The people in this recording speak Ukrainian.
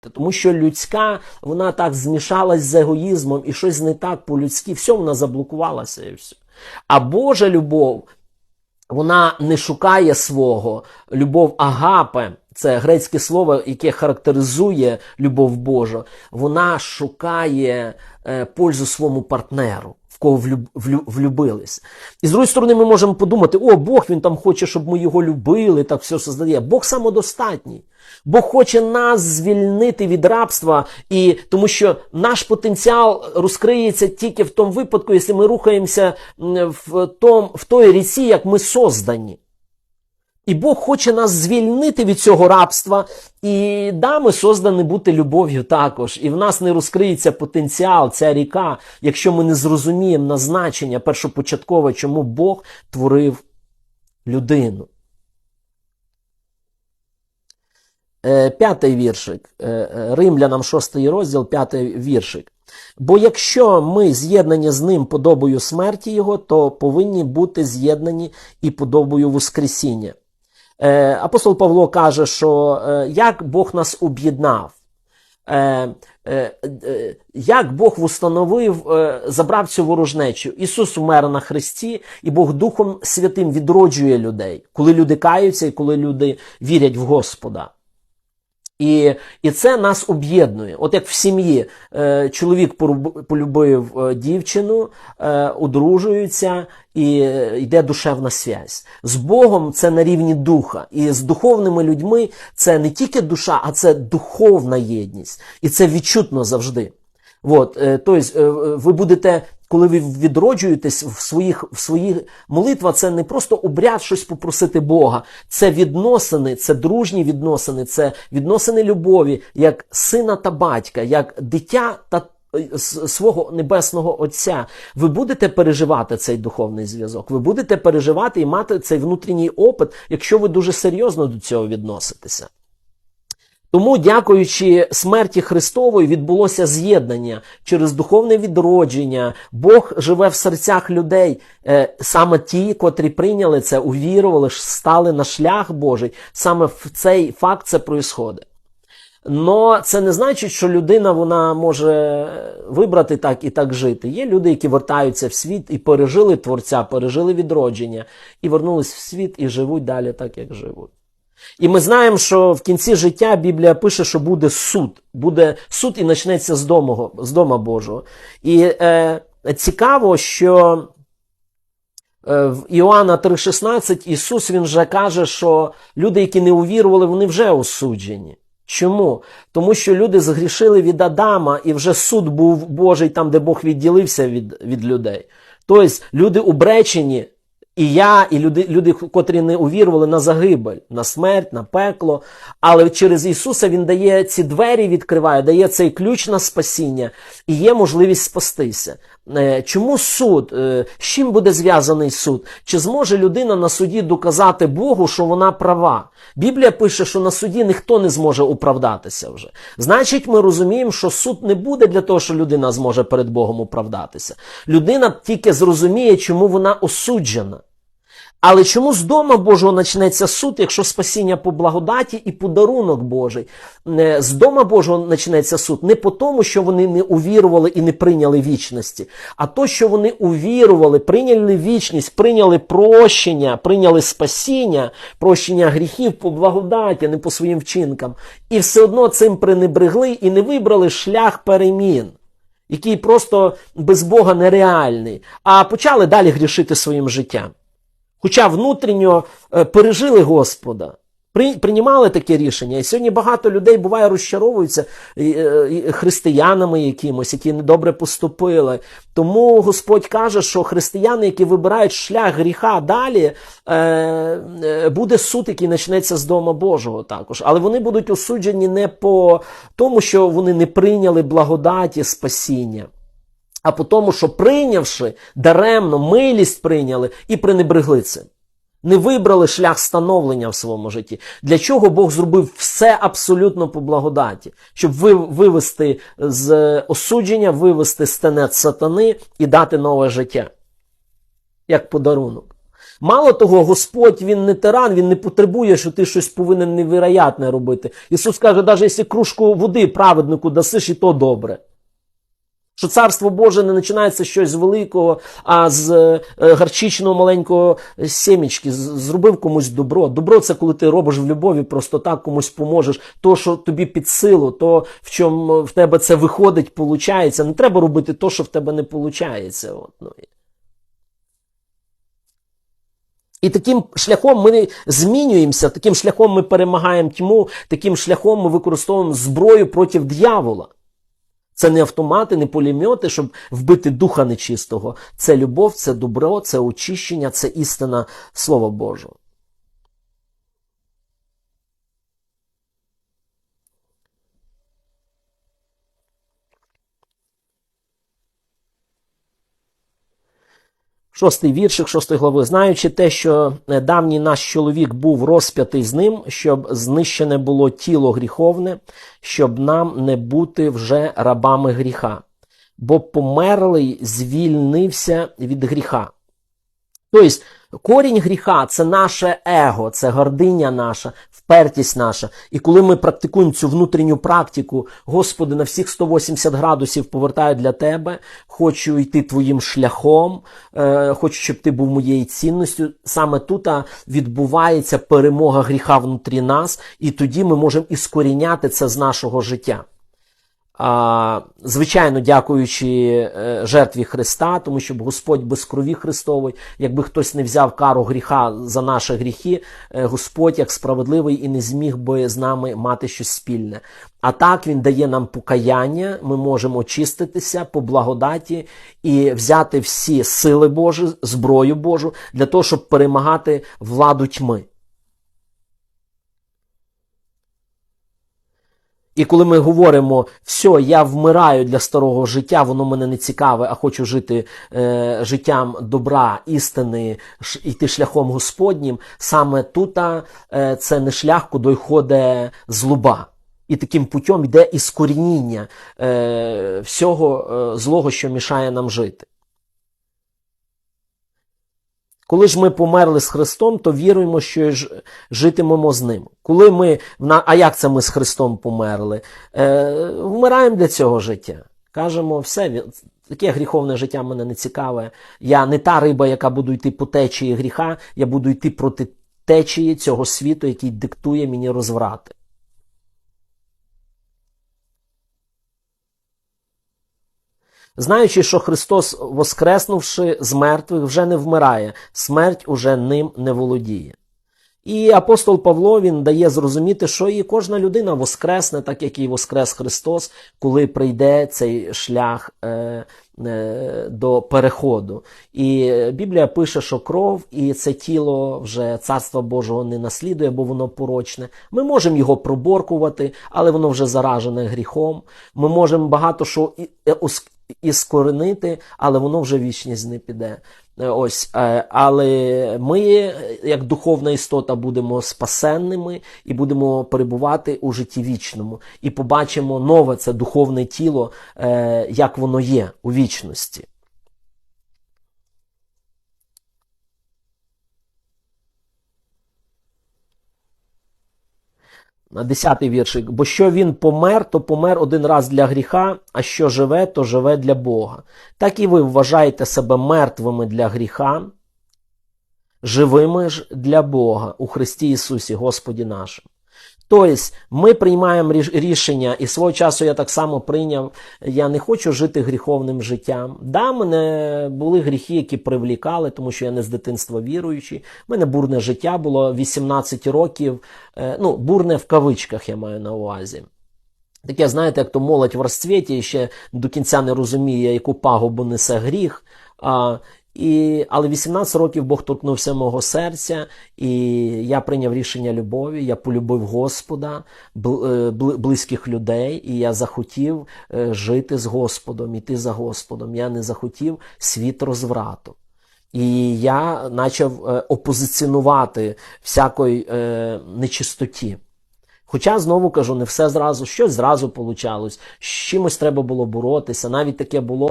Тому що людська, вона так змішалась з егоїзмом і щось не так по-людськи, все вона заблокувалася і все. А Божа любов, вона не шукає свого. Любов агапе, це грецьке слово, яке характеризує любов Божу, вона шукає е, пользу своєму партнеру, кого влюб, влю, влюбились. І з іншої сторони, ми можемо подумати: о, Бог він там хоче, щоб ми його любили, так все создає. Бог самодостатній. Бог хоче нас звільнити від рабства, і тому що наш потенціал розкриється тільки в тому випадку, якщо ми рухаємося в, том, в той ріці, як ми создані. І Бог хоче нас звільнити від цього рабства. І да, ми создані бути любов'ю також. І в нас не розкриється потенціал, ця ріка, якщо ми не зрозуміємо назначення першопочаткове, чому Бог творив людину. Е, П'ятий віршик. Е, е, Римлянам шостий розділ, п'ятий віршик. Бо якщо ми з'єднані з ним подобою смерті Його, то повинні бути з'єднані і подобою Воскресіння. Е, Апостол Павло каже, що е, як Бог нас об'єднав, е, як Бог встановив, забрав цю ворожнечу. Ісус умер на Христі, і Бог Духом Святим відроджує людей, коли люди каються і коли люди вірять в Господа. І, і це нас об'єднує. От як в сім'ї е, чоловік полюбив е, дівчину, е, одружуються і е, йде душевна связь. З Богом це на рівні духа. І з духовними людьми це не тільки душа, а це духовна єдність. І це відчутно завжди. От, е, тобто, е, ви будете, коли ви відроджуєтесь в своїх в своїх молитва, це не просто обряд щось попросити Бога, це відносини, це дружні відносини, це відносини любові, як сина та батька, як дитя та е, свого небесного Отця. Ви будете переживати цей духовний зв'язок, ви будете переживати і мати цей внутрішній опит, якщо ви дуже серйозно до цього відноситеся. Тому, дякуючи смерті Христової, відбулося з'єднання через духовне відродження. Бог живе в серцях людей. Е, Саме ті, котрі прийняли це, увірували, стали на шлях Божий. Саме в цей факт це происходить. Но це не значить, що людина вона може вибрати так і так жити. Є люди, які вертаються в світ і пережили Творця, пережили відродження, і вернулись в світ і живуть далі так, як живуть. І ми знаємо, що в кінці життя Біблія пише, що буде суд. Буде суд і почнеться з дому, з дома Божого. І е, цікаво, що е, в Іоанна 3,16 Ісус він вже каже, що люди, які не увірували, вони вже осуджені. Чому? Тому що люди згрішили від Адама, і вже суд був Божий там, де Бог відділився від, від людей. Тобто люди обречені, і я, і люди, люди, котрі не увірували на загибель, на смерть, на пекло. Але через Ісуса Він дає ці двері, відкриває, дає цей ключ на спасіння і є можливість спастися. Е, Чому суд? Е, З чим буде зв'язаний суд? Чи зможе людина на суді доказати Богу, що вона права? Біблія пише, що на суді ніхто не зможе оправдатися вже. Значить, ми розуміємо, що суд не буде для того, що людина зможе перед Богом оправдатися. Людина тільки зрозуміє, чому вона осуджена. Але чому з дома Божого почнеться суд, якщо спасіння по благодаті і подарунок Божий? Е, З дома Божого почнеться суд не по тому, що вони не увірували і не прийняли вічності, а то, що вони увірували, прийняли вічність, прийняли прощення, прийняли спасіння, прощення гріхів по благодаті, не по своїм вчинкам. І все одно цим пренебрегли і не вибрали шлях перемін. Який просто без Бога нереальний, а почали далі грішити своїм життям. Хоча внутрішньо е, пережили Господа, приймали таке рішення. І сьогодні багато людей буває розчаровуються е, християнами якимось, які недобре поступили. Тому Господь каже, що християни, які вибирають шлях гріха далі, е, буде суд, який почнеться з Дома Божого також. Але вони будуть осуджені не по тому, що вони не прийняли благодаті спасіння а по тому, що прийнявши даремно, милість прийняли і пренебрегли цим. Не вибрали шлях становлення в своєму житті. Для чого Бог зробив все абсолютно по благодаті, щоб ви, вивести з осудження, вивести з сатани і дати нове життя. Як подарунок. Мало того, Господь він не тиран, він не потребує, що ти щось повинен невероятне робити. Ісус каже, навіть якщо кружку води праведнику дасиш, і то добре. Що царство Боже не починається з щось великого, а з е, гарчичного маленького сімечки. Зробив комусь добро. Добро це коли ти робиш в любові, просто так комусь поможеш. То, що тобі під силу, то в чому в тебе це виходить, получається. Не треба робити то, що в тебе не получається. Ну. І таким шляхом ми змінюємося, таким шляхом ми перемагаємо тьму, таким шляхом ми використовуємо зброю проти дьявола. Це не автомати, не пулемети, щоб вбити духа нечистого. Це любов, це добро, це очищення, це істина Слова Божого. Шостий віршик шостої глави. Знаючи те, що е, давній наш чоловік був розп'ятий з ним, щоб знищене було тіло гріховне, щоб нам не бути вже рабами гріха. Бо померлий звільнився від гріха. Тобто, корінь гріха це наше его, це гординя наша, впертість наша. І коли ми практикуємо цю внутрішню практику, Господи, на всіх 180 градусів повертаю для Тебе, хочу йти твоїм шляхом, е, хочу, щоб ти був моєю цінністю. Саме тут відбувається перемога гріха внутрі нас, і тоді ми можемо іскоріняти це з нашого життя. Звичайно, дякуючи е, жертві Христа, тому що Господь без крові Христової, якби хтось не взяв кару гріха за наші гріхи, е, Господь як справедливий і не зміг би з нами мати щось спільне. А так Він дає нам покаяння, ми можемо очиститися по благодаті і взяти всі сили Божі, зброю Божу для того, щоб перемагати владу тьми. І коли ми говоримо, все, я вмираю для старого життя, воно мене не цікаве, а хочу жити е, життям добра, істини, ш, йти шляхом Господнім, саме тут е, це не шлях, куди ходить злоба. І таким путем йде іскорініння е, всього е, злого, що мішає нам жити. Коли ж ми померли з Христом, то віруємо, що житимемо з ним. Коли ми, А як це ми з Христом померли? Е, Вмираємо для цього життя. Кажемо, все, таке гріховне життя мене не цікаве. Я не та риба, яка буду йти по течії гріха, я буду йти проти течії цього світу, який диктує мені розврати. Знаючи, що Христос, воскреснувши з мертвих, вже не вмирає, смерть уже ним не володіє. І апостол Павло він дає зрозуміти, що і кожна людина воскресне, так як і воскрес Христос, коли прийде цей шлях е, до переходу. І Біблія пише, що кров і це тіло вже царства Божого не наслідує, бо воно порочне. Ми можемо його проборкувати, але воно вже заражене гріхом. Ми можемо багато що і скоренити, але воно вже вічність не піде. Ось, але ми, як духовна істота, будемо спасенними і будемо перебувати у житті вічному. І побачимо нове це духовне тіло, як воно є у вічності. Десятий віршик. Бо що він помер, то помер один раз для гріха, а що живе, то живе для Бога. Так і ви вважаєте себе мертвими для гріха, живими ж для Бога у Христі Ісусі, Господі нашим. Тобто ми приймаємо рішення, і свого часу я так само прийняв, я не хочу жити гріховним життям. Да, мене були гріхи, які привлікали, тому що я не з дитинства віруючий. У мене бурне життя було 18 років, ну, бурне в кавичках я маю на увазі. Таке, знаєте, як то молодь в розцвіті ще до кінця не розуміє, яку пагубу несе гріх. А, і, Але 18 років Бог торкнувся мого серця, і я прийняв рішення любові. Я полюбив Господа, близьких людей, і я захотів жити з Господом, іти за Господом. Я не захотів світ розврату. І я почав опозиціонувати всякої нечистоті. Хоча, знову кажу, не все зразу, щось зразу получалось, з чимось треба було боротися. Навіть таке було.